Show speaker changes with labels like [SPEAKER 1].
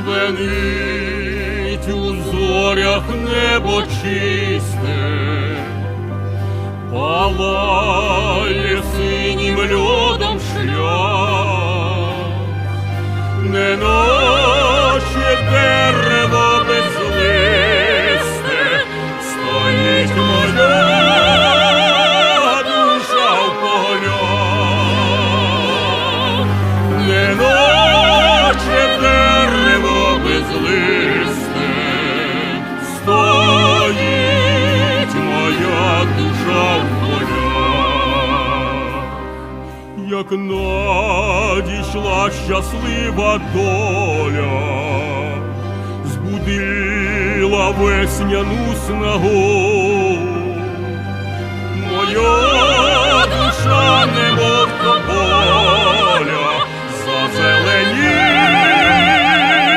[SPEAKER 1] звенить у зорях небо чисте, палає синім льодом шлях, неначе як надійшла щаслива доля, збудила весняну снагу. Моя душа не мов тополя,